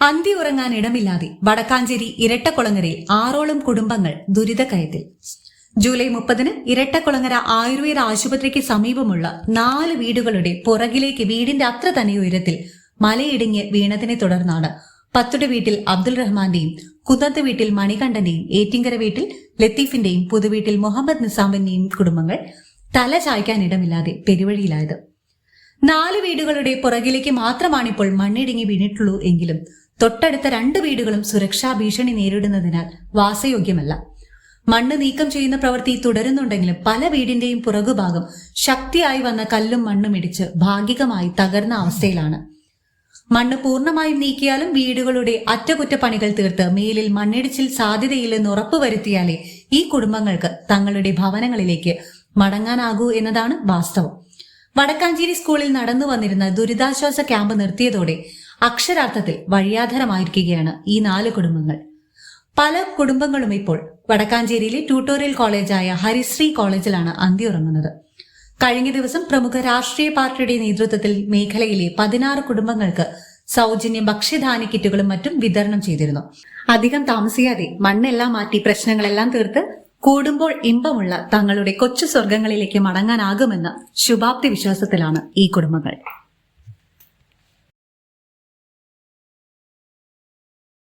അന്തി ഉറങ്ങാൻ ഇടമില്ലാതെ വടക്കാഞ്ചേരി ഇരട്ടക്കുളങ്ങരയിൽ ആറോളം കുടുംബങ്ങൾ ദുരിതക്കയത്തിൽ. ജൂലൈ മുപ്പതിന് ഇരട്ടക്കുളങ്ങര ആയുർവേദ ആശുപത്രിക്ക് സമീപമുള്ള നാല് വീടുകളുടെ പുറകിലേക്ക് വീടിന്റെ അത്ര തന്നെ ഉയരത്തിൽ മലയിടിഞ്ഞ് വീണതിനെ തുടർന്നാണ് പത്തുടെ വീട്ടിൽ അബ്ദുൾ റഹ്മാന്റെയും കുന്നത്ത് വീട്ടിൽ മണികണ്ഠന്റെയും ഏറ്റിങ്കര വീട്ടിൽ ലത്തീഫിന്റെയും പുതുവീട്ടിൽ മുഹമ്മദ് നിസാമിന്റെയും കുടുംബങ്ങൾ തല ചായ്ക്കാനിടമില്ലാതെ പെരുവഴിയിലായത്. നാല് വീടുകളുടെ പുറകിലേക്ക് മാത്രമാണിപ്പോൾ മണ്ണിടിങ്ങി വീണിട്ടുള്ളൂ എങ്കിലും തൊട്ടടുത്ത രണ്ട് വീടുകളും സുരക്ഷാ ഭീഷണി നേരിടുന്നതിനാൽ വാസയോഗ്യമല്ല. മണ്ണ് നീക്കം ചെയ്യുന്ന പ്രവൃത്തി തുടരുന്നുണ്ടെങ്കിലും പല വീടിന്റെയും പുറകുഭാഗം ശക്തിയായി വന്ന കല്ലും മണ്ണും ഇടിച്ച് ഭാഗികമായി തകർന്ന അവസ്ഥയിലാണ്. മണ്ണ് പൂർണമായും നീക്കിയാലും വീടുകളുടെ അറ്റകുറ്റപ്പണികൾ തീർത്ത് മേലിൽ മണ്ണിടിച്ചിൽ സാധ്യതയില്ലെന്ന് ഉറപ്പുവരുത്തിയാലേ ഈ കുടുംബങ്ങൾക്ക് തങ്ങളുടെ ഭവനങ്ങളിലേക്ക് മടങ്ങാനാകൂ എന്നതാണ് വാസ്തവം. വടക്കാഞ്ചേരി സ്കൂളിൽ നടന്നു വന്നിരുന്ന ദുരിതാശ്വാസ ക്യാമ്പ് നിർത്തിയതോടെ അക്ഷരാർത്ഥത്തിൽ വഴിയാധാരമായിരിക്കുകയാണ് ഈ നാല് കുടുംബങ്ങൾ. പല കുടുംബങ്ങളും ഇപ്പോൾ വടക്കാഞ്ചേരിയിലെ ട്യൂട്ടോറിയൽ കോളേജായ ഹരിശ്രീ കോളേജിലാണ് അന്തിയുറങ്ങുന്നത്. കഴിഞ്ഞ ദിവസം പ്രമുഖ രാഷ്ട്രീയ പാർട്ടിയുടെ നേതൃത്വത്തിൽ മേഖലയിലെ പതിനാറ് കുടുംബങ്ങൾക്ക് സൗജന്യ ഭക്ഷ്യധാന്യ കിറ്റുകളും മറ്റും വിതരണം ചെയ്തിരുന്നു. അധികം താമസിയാതെ മണ്ണെല്ലാം മാറ്റി പ്രശ്നങ്ങളെല്ലാം തീർത്ത് കൂടുമ്പോൾ ഇമ്പമുള്ള തങ്ങളുടെ കൊച്ചു സ്വർഗങ്ങളിലേക്ക് മടങ്ങാനാകുമെന്ന ശുഭാപ്തി വിശ്വാസത്തിലാണ് ഈ കുടുംബങ്ങൾ.